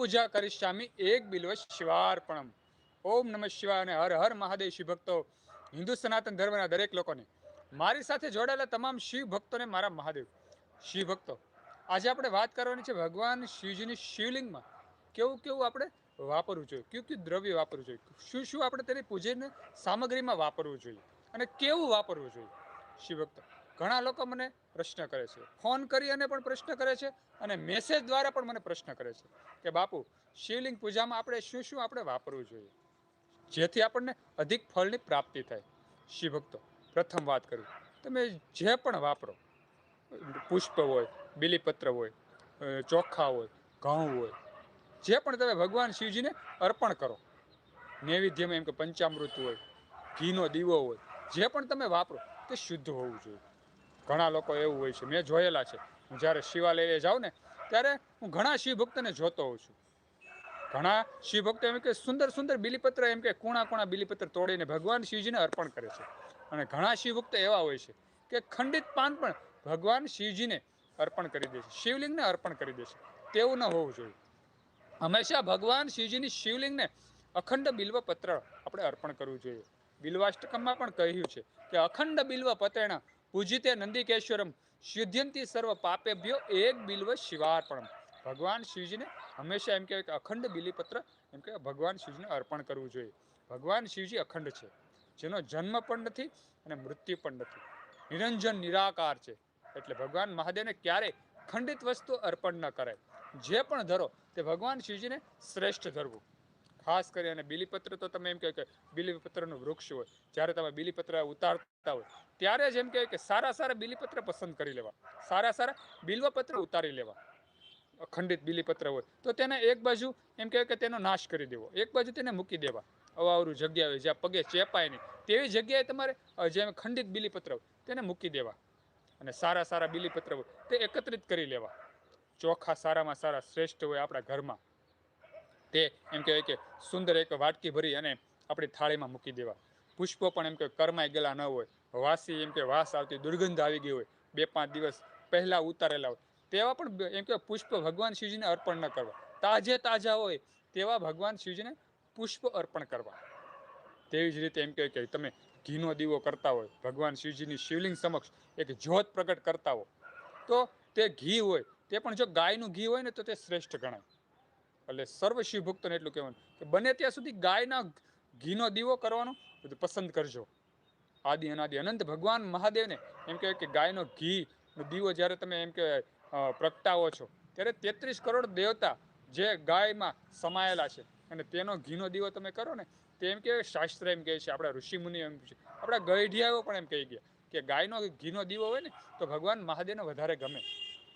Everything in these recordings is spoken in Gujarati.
પૂજા કરિષ્યામિ એક બિલ્વ શિવાર્પણમ. ઓમ નમઃ શિવાય અને હર હર મહાદેવ શિવ ભક્તો, હિન્દુ સનાતન ધર્મના દરેક લોકોને. મારી સાથે જોડાયેલા તમામ શિવ ભક્તોને મારા મહાદેવ. શિવ ભક્તો, આજે આપણે વાત કરવાની છે ભગવાન શિવજીની શિવલિંગમાં. કેવું કેવું આપણે વાપરવું જોઈએ? કયું કયું દ્રવ્ય વાપરવું જોઈએ? શું શું આપણે તેની પૂજન સામગ્રીમાં વાપરવું જોઈએ? અને કેવું વાપરવું જોઈએ? શિવ ભક્તો ઘણા લોકો મને પ્રશ્ન કરે છે. ફોન કરી અને પણ પ્રશ્ન કરે છે અને મેસેજ દ્વારા પણ મને પ્રશ્ન કરે છે કે બાપુ, શિવલિંગ પૂજામાં આપણે શું શું આપણે વાપરવું જોઈએ? જેથી આપણને અધિક ફળની પ્રાપ્તિ થાય. શિવ ભક્તો પ્રથમ વાત કરું. તમે જે પણ વાપરો, પુષ્પ હોય, બીલીપત્ર હોય ચોખા હોય, ઘઉં હોય, જે પણ તમે ભગવાન શિવજીને અર્પણ કરો, નૈવેદ્યમાં એમ કે પંચામૃત હોય, ઘીનો દીવો હોય, જે પણ તમે વાપરો તે શુદ્ધ હોવું જોઈએ. ઘણા લોકો એવું હોય છે. મેં જોયેલા છે. હું જ્યારે શિવાલયે જાઉં ને, ત્યારે હું ઘણા શિવ ભક્તને જોતો હોઉં છું. ઘણા શિવ ભક્તો એમ કે સુંદર સુંદર બિલીપત્ર એમ કે કુણા કુણા બિલીપત્ર તોડીને ભગવાન શિવજીને અર્પણ કરે છે. અને ઘણા શિવ ભક્તો એવા હોય છે કે ખંડિત પાન પણ ભગવાન શિવજીને અર્પણ કરી દે છે. શિવલિંગને અર્પણ કરી દે છે. તેવું ન હોવું જોઈએ. હંમેશા ભગવાન શિવજીની શિવલિંગને અખંડ બિલ્વ પત્ર આપણે અર્પણ કરવું જોઈએ. બિલ્વાષ્ટકમમાં પણ કહ્યું છે કે અખંડ બિલ્વ પત્રેણ પૂજિતે નંદિકેશ્વરમ શુદ્ધ્યંતિ સર્વ પાપેભ્યો એક બિલ્વ શિવાર્પણમ. ભગવાન શિવજીને હંમેશા એમ કહેવાય કે અખંડ બિલીપત્ર એમ કે ભગવાન શિવજીને અર્પણ કરવું જોઈએ. ભગવાન શિવજી અખંડ છે. જેનો જન્મ પણ નથી અને મૃત્યુ પણ નથી. નિરંજન નિરાકાર છે. એટલે ભગવાન મહાદેવને ક્યારેય ખંડિત વસ્તુ અર્પણ ન કરાય. જે પણ ધરો તે ભગવાન શિવજીને શ્રેષ્ઠ ધરવું. ખાસ કરી અને બિલીપત્ર તો તમે એમ કહો કે બિલીપત્રનું વૃક્ષ હોય. જ્યારે તમે બીલીપત્ર ઉતારતા હોય. ત્યારે જેમ કે સારા સારા બિલીપત્ર પસંદ કરી લેવા. સારા સારા બિલ્વપત્ર ઉતારી લેવા. અખંડિત બિલીપત્ર હોય. તો તેને એક બાજુ એમ કહેવાય કે તેનો નાશ કરી દેવો. એક બાજુ તેને મૂકી દેવા. અવાવરું જગ્યા હોય, જ્યાં પગે ચેપાય નહીં. તેવી જગ્યાએ તમારે જેમ ખંડિત બિલીપત્ર હોય, તેને મૂકી દેવા. અને સારા સારા બિલીપત્ર હોય, તે એકત્રિત કરી લેવા. ચોખા સારામાં સારા શ્રેષ્ઠ હોય આપણા ઘરમાં. તે એમ કહેવાય કે સુંદર એક વાટકી ભરી અને આપણી થાળીમાં મૂકી દેવા. પુષ્પો પણ એમ કે કરમાઈ ગયેલા ન હોય. વાસી એમ કે વાસ આવતી દુર્ગંધ આવી ગઈ હોય. બે પાંચ દિવસ પહેલાં ઉતારેલા હોય. તેવા પણ એમ કે પુષ્પ ભગવાન શિવજીને અર્પણ ન કરવા. તાજે તાજા હોય તેવા ભગવાન શિવજીને પુષ્પ અર્પણ કરવા. તેવી જ રીતે એમ કહે કે તમે ઘીનો દીવો કરતા હોય, ભગવાન શિવજીની શિવલિંગ સમક્ષ એક જ્યોત પ્રગટ કરતા હો. તો તે ઘી હોય, તે પણ જો ગાયનું ઘી હોય ને તો તે શ્રેષ્ઠ ગણાય. એટલે સર્વ શિવ ભક્તોને એટલું કહેવાનું કે બને ત્યાં સુધી ગાયના ઘીનો દીવો કરવાનો બધું પસંદ કરજો. આદિ અનાદિ અનંત ભગવાન મહાદેવને એમ કહેવાય કે ગાયનો ઘી દીવો જ્યારે તમે એમ કે પ્રગટાવો છો, ત્યારે તેત્રીસ કરોડ દેવતા જે ગાયમાં સમાયેલા છે અને તેનો ઘીનો દીવો તમે કરો ને, તે એમ કે શાસ્ત્ર એમ કહે છે, આપણા ઋષિમુનિ એમ છે. આપણા ગઢિયાઓ પણ એમ કહી ગયા કે ગાયનો ઘીનો દીવો હોય ને, તો ભગવાન મહાદેવને વધારે ગમે.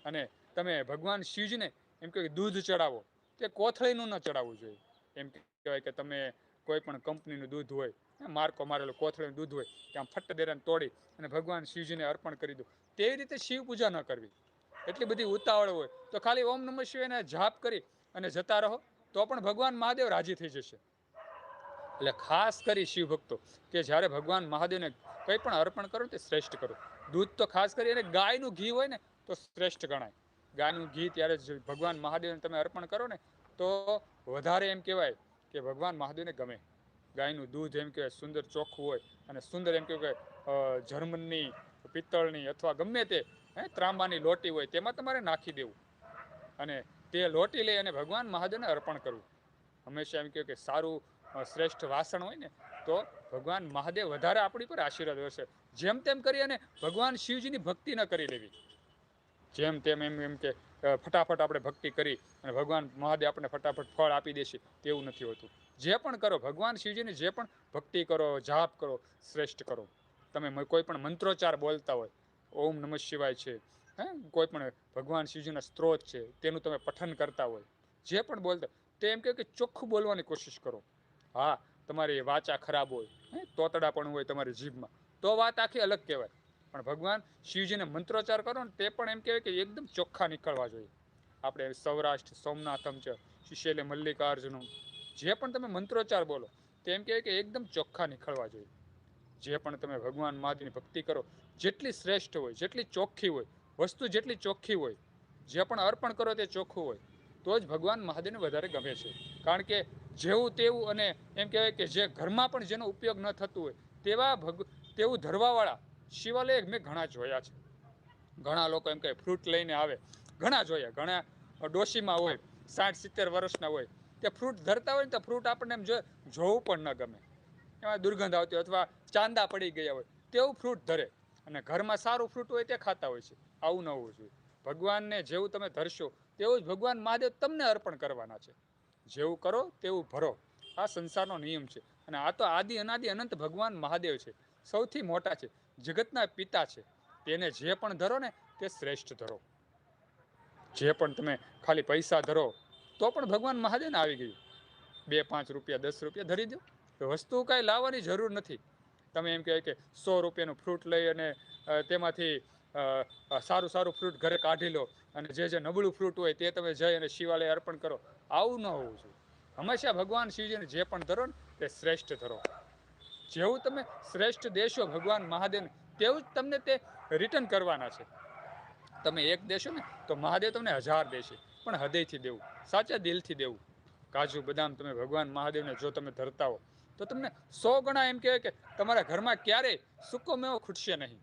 અને તમે ભગવાન શિવજીને એમ કે દૂધ ચડાવો, તે કોથળીનું ન ચડાવવું જોઈએ. એમ કહેવાય કે તમે કોઈ પણ કંપનીનું દૂધ હોય માર્કો મારેલો કોથળીનું દૂધ હોય ત્યાં ફટ્ટ દેરાને તોડી અને ભગવાન શિવજીને અર્પણ કરી દો તેવી રીતે શિવ પૂજા ન કરવી. એટલી બધી ઉતાવળ હોય તો ખાલી ઓમ નમઃ શિવાયના જાપ કરી અને જતા રહો, તો પણ ભગવાન મહાદેવ રાજી થઈ જશે. એટલે ખાસ કરી શિવ ભક્તો કે જ્યારે ભગવાન મહાદેવને કંઈ પણ અર્પણ કરો તે શ્રેષ્ઠ કરો. દૂધ તો ખાસ કરી અને ગાયનું ઘી હોય ને તો શ્રેષ્ઠ ગણાય. ગાયનું ઘી ત્યારે ભગવાન મહાદેવને તમે અર્પણ કરો ને તો વધારે એમ કહેવાય કે ભગવાન મહાદેવને ગમે. ગાયનું દૂધ એમ કહેવાય, સુંદર ચોખ્ખું હોય અને સુંદર એમ કે જર્મનની, પિત્તળની અથવા ગમે તે, હે, ત્રાંબાની લોટી હોય તેમાં તમારે નાખી દેવું. અને તે લોટી લઈ અને ભગવાન મહાદેવને અર્પણ કરવું. હંમેશા એમ કહ્યું કે સારું શ્રેષ્ઠ વાસણ હોય ને, તો ભગવાન મહાદેવ વધારે આપણી પર આશીર્વાદ કરશે જેમ તેમ કરી અને ભગવાન શિવજીની ભક્તિ ન કરી લેવી જેમ તેમ એમ એમ કે ફટાફટ આપણે ભક્તિ કરી અને ભગવાન મહાદેવ આપણને ફટાફટ ફળ આપી દેશે, તેવું નથી હોતું. જે પણ કરો, ભગવાન શિવજીની જે પણ ભક્તિ કરો, જાપ કરો, શ્રેષ્ઠ કરો. તમે કોઈ પણ મંત્રોચ્ચાર બોલતા હોય, ઓમ નમઃ શિવાય છે, હે? કોઈ પણ ભગવાન શિવજીના સ્ત્રોત છે, તેનું તમે પઠન કરતા હોય, જે પણ બોલતા તે એમ કહે કે ચોખ્ખું બોલવાની કોશિશ કરો. હા, તમારી વાચા ખરાબ હોય, હે? તોતડા પણ હોય તમારી જીભમાં. તો વાત આખી અલગ કહેવાય. પણ ભગવાન શિવજીને મંત્રોચ્ચાર કરો ને તે પણ એમ કહેવાય કે એકદમ ચોખ્ખા નીકળવા જોઈએ. આપણે સૌરાષ્ટ્ર સોમનાથમ છે શિશેલે મલ્લિકાર્જુનમ જે પણ તમે મંત્રોચ્ચાર બોલો, તે એમ કહેવાય કે એકદમ ચોખ્ખા નીકળવા જોઈએ. જે પણ તમે ભગવાન મહાદેવની ભક્તિ કરો, જેટલી શ્રેષ્ઠ હોય, જેટલી ચોખ્ખી હોય, વસ્તુ જેટલી ચોખ્ખી હોય, જે પણ અર્પણ કરો તે ચોખ્ખું હોય, તો જ ભગવાન મહાદેવને વધારે ગમે છે. કારણ કે જેવું તેવું અને એમ કહેવાય કે જે ઘરમાં પણ જેનો ઉપયોગ ન થતું હોય, તેવા ભગ, તેવું ધરવાવાળા શિવાલય મેં ઘણા જોયા છે. ઘણા લોકો એમ કહે, ફ્રૂટ લઈને આવે. ઘણા જોયા. ઘણા ડોશીમાં હોય, સાઠ સિત્તેર વર્ષના હોય. તે ફ્રૂટ ધરતા હોય ને તો ફ્રૂટ આપણને એમ જોવું પણ ન ગમે. એમાં દુર્ગંધ આવતી હોય અથવા ચાંદા પડી ગયા હોય તેવું ફ્રૂટ ધરે. અને ઘરમાં સારું ફ્રૂટ હોય તે ખાતા હોય છે. આવું ન હોવું જોઈએ. ભગવાનને જેવું તમે ધરશો તેવું જ ભગવાન મહાદેવ તમને અર્પણ કરવાના છે. જેવું કરો તેવું ભરો. આ સંસારનો નિયમ છે. અને આ તો આદિ, અનાદિ, અનંત ભગવાન મહાદેવ છે. સૌથી મોટા છે. જગતના પિતા છે. તેને જે પણ ધરો ને તે શ્રેષ્ઠ ધરો. જે પણ તમે ખાલી પૈસા ધરો તો પણ ભગવાન મહાદેવને આવી ગયું. બે પાંચ રૂપિયા, દસ રૂપિયા ધરી દો. વસ્તુ કાંઈ લાવવાની જરૂર નથી. તમે એમ કહે કે સો રૂપિયાનું ફ્રૂટ લઈ અને તેમાંથી સારું સારું ફ્રૂટ ઘરે કાઢી લો અને જે જે નબળું ફ્રૂટ હોય તે તમે જઈ અને શિવાલય અર્પણ કરો. આવું ન હોવું જોઈએ. હંમેશા ભગવાન શિવજીને જે પણ ધરો ને તે શ્રેષ્ઠ ધરો. જેવું તમે શ્રેષ્ઠ દેશો ભગવાન મહાદેવને, તેવું જ તમને તે રિટર્ન કરવાના છે. તમે એક દેશો ને, તો મહાદેવ તમને હજાર દેશે. પણ હૃદયથી દેવું, સાચા દિલથી દેવું. કાજુ, બદામ તમે ભગવાન મહાદેવને જો તમે ધરતા હો, તો તમને સો ગણા એમ કહેવાય કે તમારા ઘરમાં ક્યારેય સૂકો મેવો ખૂટશે નહીં.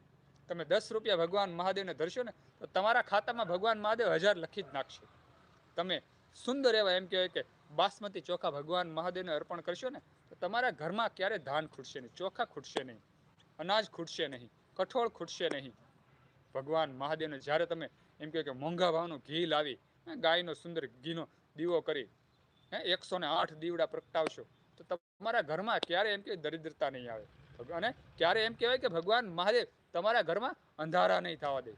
તમે દસ રૂપિયા ભગવાન મહાદેવને ધરશો ને, તો તમારા ખાતામાં ભગવાન મહાદેવ હજાર લખી જ નાખશે. તમે સુંદર એવા એમ કહેવાય કે બાસમતી ચોખા ભગવાન મહાદેવને અર્પણ કરશો ને, તો તમારા ઘરમાં ક્યારે ધાન ખૂટશે નહીં, ચોખા ખૂટશે નહીં, અનાજ ખૂટશે નહીં, કઠોળ ખૂટશે નહીં. ભગવાન મહાદેવને જ્યારે તમે એમ કહો કે મોંઘા ભાવનું ઘી લાવી ગાયનો સુંદર ઘીનો દીવો કરી, હે, એકસો ને આઠ દીવડા પ્રગટાવશો, તો તમારા ઘરમાં ક્યારે એમ કે દરિદ્રતા નહીં આવે? અને ક્યારે એમ કહેવાય કે ભગવાન મહાદેવ તમારા ઘરમાં અંધારા નહીં થવા દે?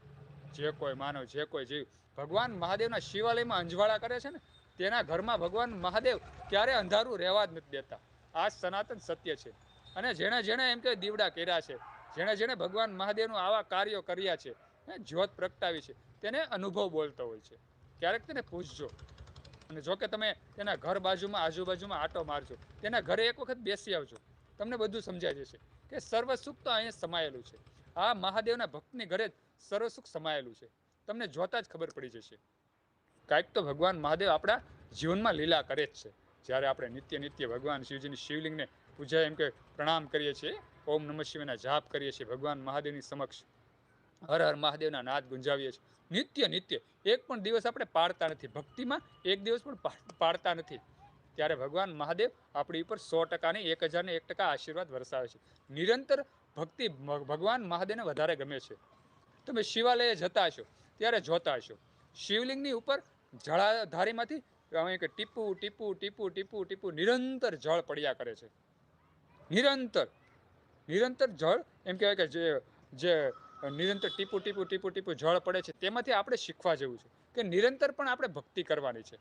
જે કોઈ માનવ, જે કોઈ જીવ, ભગવાન મહાદેવના શિવાલયમાં અંજવાળા કરે છે ને, તેના ઘરમાં ભગવાન મહાદેવ ક્યારે અંધારું રહેવા જ નથી દેતા? આ સનાતન સત્ય છે. અને જેણે જેણે એમ કે દીવડા કર્યા છે જેણે જેણે ભગવાન મહાદેવનું આવા કાર્યો કર્યા છે જ્યોત પ્રગટાવી છે, તેને અનુભવ બોલતો હોય છે. ક્યારેક તેને પૂછજો. અને જો કે તમે તેના ઘર બાજુમાં, આજુબાજુમાં આટો મારજો. તેના ઘરે એક વખત બેસી આવજો. તમને બધું સમજાઈ જશે કે સર્વ સુખ તો અહીંયા સમાયેલું છે. આ મહાદેવના ભક્તની ઘરે જ સર્વ સુખ સમાયેલું છે. તમને જોતા જ ખબર પડી જશે. કાંઈક તો ભગવાન મહાદેવ આપણા જીવનમાં લીલા કરે જ છે. જ્યારે આપણે નિત્ય નિત્ય ભગવાન શિવજીની શિવલિંગને પૂજા એમ કે પ્રણામ કરીએ છીએ ઓમ નમઃ શિવાયના જાપ કરીએ છીએ, ભગવાન મહાદેવની સમક્ષ. હર હર મહાદેવના નાદ ગુંજાવીએ છીએ. નિત્ય નિત્ય. એક પણ દિવસ આપણે પાડતા નથી. ભક્તિમાં એક દિવસ પણ પાડતા નથી. ત્યારે ભગવાન મહાદેવ આપણી ઉપર સો ટકાને એક હજારને એક ટકા આશીર્વાદ વરસાવે છે. નિરંતર ભક્તિ ભગવાન મહાદેવને વધારે ગમે છે. તમે શિવાલયે જતા હશો, ત્યારે જોતા હશો. શિવલિંગની ઉપર જળાધારીમાંથી અમે કે ટીપું ટીપું ટીપું ટીપું ટીપું નિરંતર જળ પડ્યા કરે છે. નિરંતર. નિરંતર જળ, એમ કહેવાય કે જે જે નિરંતર ટીપું ટીપું ટીપું ટીપું જળ પડે છે, તેમાંથી આપણે શીખવા જેવું છે કે નિરંતર પણ આપણે ભક્તિ કરવાની છે.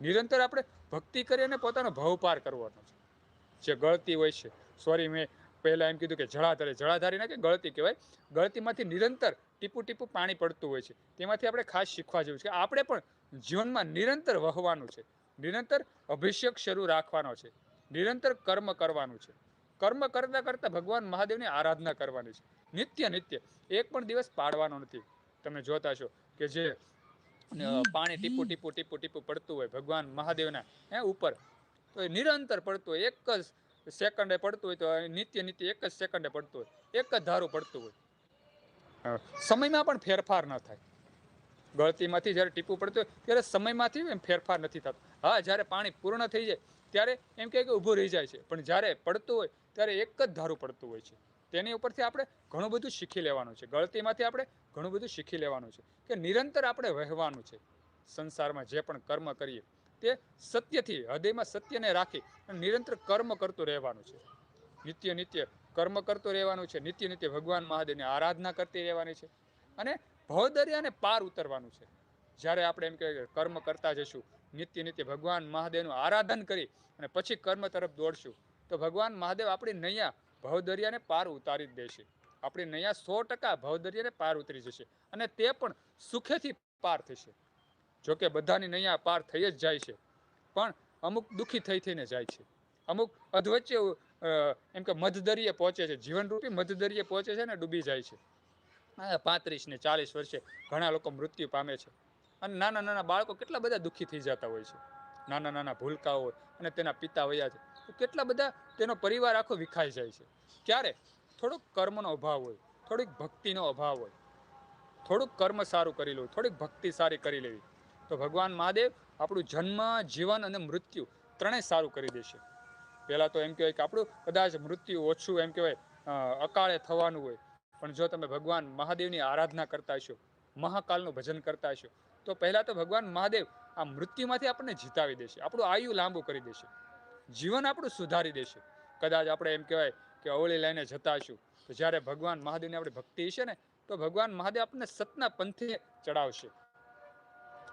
નિરંતર આપણે ભક્તિ કરી અને પોતાનો ભાવ પાર કરવાનો છે. જે ગળતી હોય છે. સોરી મેં પહેલાં એમ કીધું કે જળાધારે, જળાધારી ના કે ગળતી કહેવાય. ગળતીમાંથી નિરંતર ટીપું ટીપું પાણી પડતું હોય છે. તેમાંથી આપણે ખાસ શીખવા જેવું છે કે આપણે પણ જીવનમાં નિરંતર વહવાનું છે. નિરંતર અભિષેક શરૂ રાખવાનો છે. નિરંતર કર્મ કરવાનું છે. કર્મ કરતાં કરતાં ભગવાન મહાદેવની આરાધના કરવાની છે. નિત્ય નિત્ય. એક પણ દિવસ પાડવાનો નથી. તમે જોતા છો કે જે પાણી ટીપું, ટીપુ ટીપું, ટીપુ પડતું હોય, ભગવાન મહાદેવના, હે, ઉપર. તો એ નિરંતર પડતું હોય, એક જ સેકન્ડે પડતું હોય તો નિત્ય નિત્ય એક જ સેકન્ડે પડતું હોય, એક જ ધારું પડતું હોય. સમયમાં પણ ફેરફાર ન થાય. ગળતીમાંથી જ્યારે ટીપું પડતું હોય, ત્યારે સમયમાંથી ફેરફાર નથી થતો. હા, જ્યારે પાણી પૂર્ણ થઈ જાય ત્યારે એમ કહે કે ઊભું રહી જાય છે. પણ જ્યારે પડતું હોય, ત્યારે એક જ ધારું પડતું હોય છે. તેની ઉપરથી આપણે ઘણું બધું શીખી લેવાનું છે. ગળતીમાંથી આપણે ઘણું બધું શીખી લેવાનું છે કે નિરંતર આપણે વહેવાનું છે. સંસારમાં જે પણ કર્મ કરીએ, તે સત્યથી, હૃદયમાં સત્યને રાખી અને નિરંતર કર્મ કરતું રહેવાનું છે. નિત્ય નિત્ય કર્મ કરતું રહેવાનું છે. નિત્ય નિત્ય ભગવાન મહાદેવની આરાધના કરતી રહેવાની છે. અને ભવદરિયાને પાર ઉતરવાનું છે. જ્યારે આપણે એમ કે કર્મ કરતા જશું નિત્ય નિત્ય ભગવાન મહાદેવનું આરાધન કરી અને પછી કર્મ તરફ દોડશું. તો ભગવાન મહાદેવ આપણી નૈયા ભવદરિયાને પાર ઉતારી જ દેશે. આપણી નૈયા સો ટકા ભવદરિયાને પાર ઉતરી જશે અને તે પણ સુખેથી પાર થશે. જોકે બધાની નૈયા પાર થઈ જ જાય છે. પણ અમુક દુઃખી થઈ થઈને જાય છે. અમુક અધવચ્ચે એમ કે મધદરિયે પહોંચે છે. જીવનરૂપી મધદરિયે પહોંચે છે ને ડૂબી જાય છે. પાંત્રીસ ને ચાલીસ વર્ષે ઘણા લોકો મૃત્યુ પામે છે. અને નાના નાના બાળકો કેટલા બધા દુઃખી થઈ જતા હોય છે. નાના નાના ભૂલકાઓ હોય અને તેના પિતા વયા છે. કેટલા બધા તેનો પરિવાર આખો વિખાઈ જાય છે. ક્યારે? થોડોક કર્મનો અભાવ હોય, થોડીક ભક્તિનો અભાવ હોય, થોડુંક કર્મ સારું કરી લેવું, થોડીક ભક્તિ સારી કરી લેવી. તો ભગવાન મહાદેવ આપણું જન્મ, જીવન અને મૃત્યુ ત્રણેય સારું કરી દેશે. પહેલાં તો એમ કહેવાય કે આપણું કદાચ મૃત્યુ ઓછું એમ કહેવાય અકાળે થવાનું હોય. પણ જો તમે ભગવાન મહાદેવની આરાધના કરતા હશો, મહાકાલનું ભજન કરતા હશો તો પહેલાં તો ભગવાન મહાદેવ આ મૃત્યુમાંથી આપણને જીતાવી દેશે. આપણું આયુ લાંબુ કરી દેશે. જીવન આપણું સુધારી દેશે. કદાચ આપણે એમ કહેવાય કે અવળી લઈને જતા છું તો જ્યારે ભગવાન મહાદેવની આપણી ભક્તિ હશે ને, તો ભગવાન મહાદેવ આપણને સતના પંથે ચડાવશે.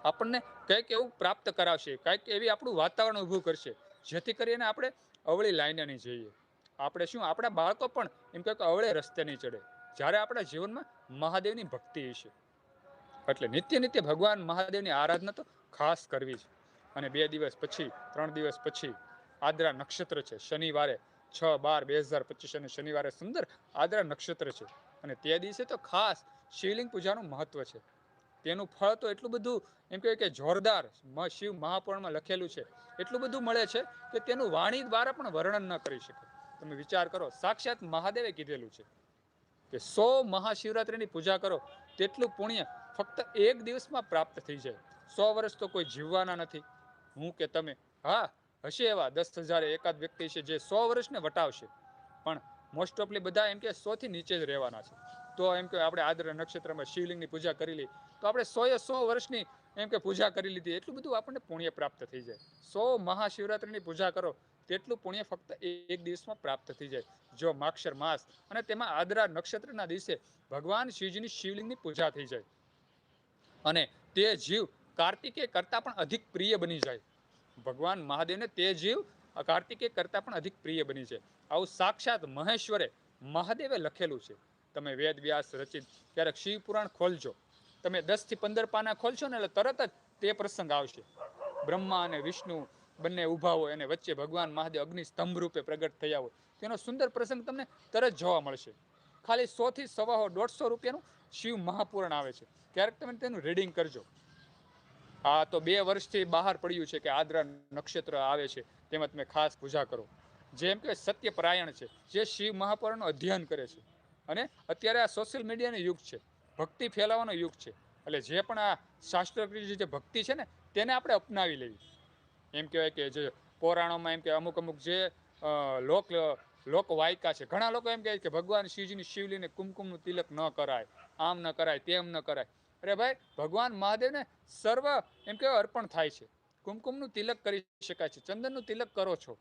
આપણને કંઈક એવું પ્રાપ્ત કરાવશે. કંઈક એવી આપણું વાતાવરણ ઊભું કરશે. જેથી કરીને આપણે અવળી લાઈને નહીં જઈએ. આપણે શું? આપણા બાળકો પણ એમ કે અવળે રસ્તે નહીં ચડે. જ્યારે આપણા જીવનમાં મહાદેવની ભક્તિ હશે. એટલે નિત્ય નિત્ય ભગવાન મહાદેવની આરાધના તો ખાસ કરવી છે. અને બે દિવસ પછી, ત્રણ દિવસ પછી આદ્રા નક્ષત્ર છે. શનિવારે છ બાર બે હજાર પચીસ અને શનિવારે સુંદર આદ્રા નક્ષત્ર છે. અને તે દિવસે તો ખાસ શિવલિંગ પૂજાનું મહત્વ છે. તેનું ફળ તો એટલું બધું, એમ કહેવાય કે જોરદાર શિવ મહાપુરાણમાં લખેલું છે. એટલું બધું મળે છે કે તેનું વાણી દ્વારા પણ વર્ણન ન કરી શકે. તમે વિચાર કરો, સાક્ષાત મહાદેવે કીધેલું છે કે સો મહાશિવરાત્રિની પૂજા કરો, તેટલું પુણ્ય ફક્ત એક દિવસમાં પ્રાપ્ત થઈ જાય. સો વર્ષ તો કોઈ જીવવાના નથી. હું કે તમે, હા, હશે એવા દસ હજાર એકાદ વ્યક્તિ છે જે સો વર્ષને વટાવશે. પણ મોસ્ટ ઓફલી બધા એમ કે સોથી નીચે જ રહેવાના છે. તો એમ કે આપણે આદ્ર નક્ષત્રમાં શિવલિંગની પૂજા કરી લઈ તો આપણે સો એ સો વર્ષની એમ કે પૂજા કરી લીધી. એટલું બધું આપણને પુણ્ય પ્રાપ્ત થઈ જાય. સો મહાશિવરાત્રિની પૂજા કરો, તેટલું પુણ્ય ફક્ત એક દિવસમાં પ્રાપ્ત થઈ જાય. જો માક્ષર માસ અને તેમાં આદ્રા નક્ષત્રના દિવસે ભગવાન શિવજીની શિવલિંગની પૂજા થઈ જાય. અને તે જીવ કાર્તિકે કરતાં પણ અધિક પ્રિય બની જાય. ભગવાન મહાદેવને તે જીવ કાર્તિકે કરતાં પણ અધિક પ્રિય બની જાય. આવું સાક્ષાત મહેશ્વરે મહાદેવે લખેલું છે. તમે વેદ વ્યાસ રચિત ક્યારેક શિવપુરાણ ખોલજો. તમે દસથી પંદર પાના ખોલશો ને એટલે તરત જ તે પ્રસંગ આવશે. બ્રહ્મા અને વિષ્ણુ બંને ઊભા હોય અને વચ્ચે ભગવાન મહાદેવ અગ્નિ સ્તંભ રૂપે પ્રગટ થયા હોય. તેનો સુંદર પ્રસંગ તમને તરત જોવા મળશે. ખાલી સોથી સવા દોઢસો રૂપિયાનું શિવ મહાપુરાણ આવે છે. ક્યારેક તમે તેનું રીડિંગ કરજો. આ તો બે વર્ષથી બહાર પડ્યું છે કે આદ્રા નક્ષત્ર આવે છે. તેમાં તમે ખાસ પૂજા કરો. જેમ કે સત્યપરાયણ છે, જે શિવ મહાપુરાણનું અધ્યયન કરે છે. અને અત્યારે આ સોશિયલ મીડિયાનો યુગ છે. ભક્તિ ફેલાવાનો યુગ છે. એટલે જે પણ આ શાસ્ત્રકૃત જે ભક્તિ છે ને, તેને આપણે અપનાવી લેવી. એમ કહેવાય કે જે પૌરાણોમાં એમ કે અમુક અમુક જે લોક લોક વાયકા છે. ઘણા લોકો એમ કહે કે ભગવાન શિવજીની શિવલીને કુમકુમનું તિલક ન કરાય, આમ ન કરાય, તેમ ન કરાય. અરે ભાઈ, ભગવાન મહાદેવને સર્વ એમ કહેવાય અર્પણ થાય છે. કુમકુમનું તિલક કરી શકાય છે. ચંદનનું તિલક કરો છો.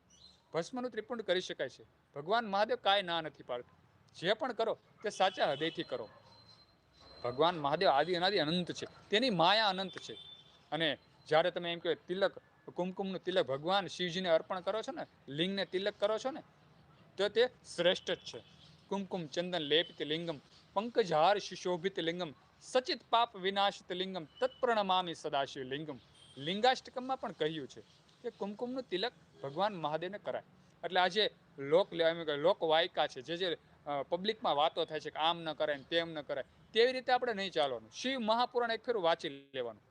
ભસ્મનું ત્રિપુંડ કરી શકાય છે. ભગવાન મહાદેવ કાંઈ ના નથી પાડતું. જે પણ કરો તે સાચા હૃદયથી કરો. ભગવાન મહાદેવ આદિ અનાદિ અનંત છે. તેની માયા અનંત છે. અને જ્યારે તમે એમ કહો તિલક, કુમકુમનું તિલક ભગવાન શિવજીને અર્પણ કરો છો ને, લિંગને તિલક કરો છો ને તો તે શ્રેષ્ઠ જ છે. કુમકુમ ચંદન લેપિત લિંગમ પંકજહાર સુશોભિત લિંગમ, સચિત પાપ વિનાશિત લિંગમ, તત્પ્રણમામી સદાશિવ લિંગમ. લિંગાષ્ટકમમાં પણ કહ્યું છે કે કુમકુમનું તિલક ભગવાન મહાદેવને કરાય. એટલે આજે લોક એમ કે લોક વાયકા છે, જે જે પબ્લિકમાં વાતો થાય છે કે આમ ન કરાય ને તેમ ન કરાય, તેવી રીતે આપણે નહીં ચાલવાનું. શિવ મહાપુરાણ એક ફેરું વાંચી લેવાનું.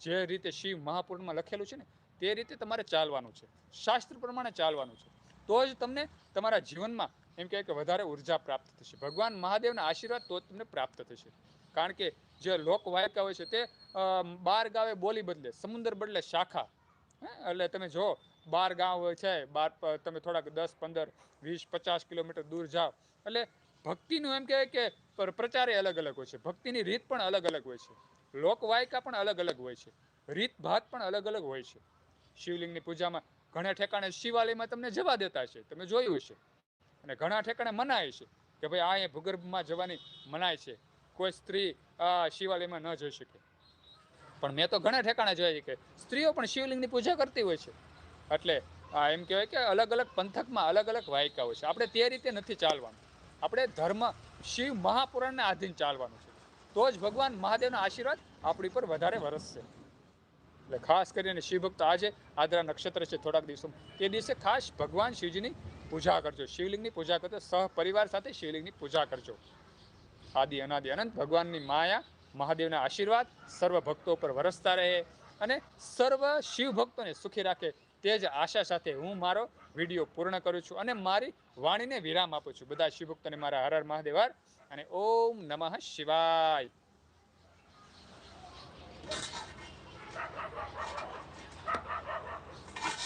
જે રીતે શિવ મહાપુરાણમાં લખેલું છે ને, તે રીતે તમારે ચાલવાનું છે. શાસ્ત્ર પ્રમાણે ચાલવાનું છે. તો જ તમને તમારા જીવનમાં એમ કહે કે વધારે ઊર્જા પ્રાપ્ત થશે. ભગવાન મહાદેવના આશીર્વાદ તો જ તમને પ્રાપ્ત થશે. કારણ કે જે લોકવાયકા હોય છે તે બાર ગાવે બોલી બદલે, સમુદ્ર બદલે શાખા? એટલે તમે જો બાર ગામ હોય છે, બાર તમે થોડાક દસ, પંદર, વીસ, પચાસ કિલોમીટર દૂર જાઓ. એટલે ભક્તિનું એમ કહેવાય કે પર- પ્રચારે અલગ અલગ હોય છે. ભક્તિની રીત પણ અલગ અલગ હોય છે. લોકવાયકા પણ અલગ અલગ હોય છે. રીત ભાત પણ અલગ અલગ હોય છે. શિવલિંગની પૂજામાં ઘણા ઠેકાણે શિવાલયમાં તમને જવા દેતા છે તમે જોયું છે અને ઘણા ઠેકાણે મનાય છે કે ભાઈ આ અહીંયા ભૂગર્ભમાં જવાની મનાય છે. કોઈ સ્ત્રી શિવાલયમાં ન જઈ શકે. પણ મેં તો ઘણા ઠેકાણે જોયા છે કે સ્ત્રીઓ પણ શિવલિંગની પૂજા કરતી હોય છે. એટલે આ એમ કહેવાય કે અલગ અલગ પંથકમાં અલગ અલગ વાયકાઓ છે. આપણે તે રીતે નથી ચાલવાનું. આપણે ધર્મ શિવ મહાપુરાણને આધીન ચાલવાનું છે. તો જ ભગવાન મહાદેવના આશીર્વાદ આપણી પર વધારે વરસશે. એટલે ખાસ કરીને શિવભક્ત આજે આદરા નક્ષત્ર છે થોડાક દિવસોમાં તે દિવસે ખાસ ભગવાન શિવજીની પૂજા કરજો. શિવલિંગની પૂજા કરજો સહપરિવાર સાથે શિવલિંગની પૂજા કરજો. આદિ, અનાદિ, અનંત ભગવાનની માયા, મહાદેવના આશીર્વાદ સર્વ ભક્તો પર વરસતા રહે અને સર્વ શિવ ભક્તોને સુખી રાખે તે જ આશા સાથે હું મારો વીડિયો પૂર્ણ કરું છું અને મારી વાણીને વિરામ આપું છું. બધા શિવ ભક્તોને મારા હર હર મહાદેવ અને ઓમ નમઃ શિવાય.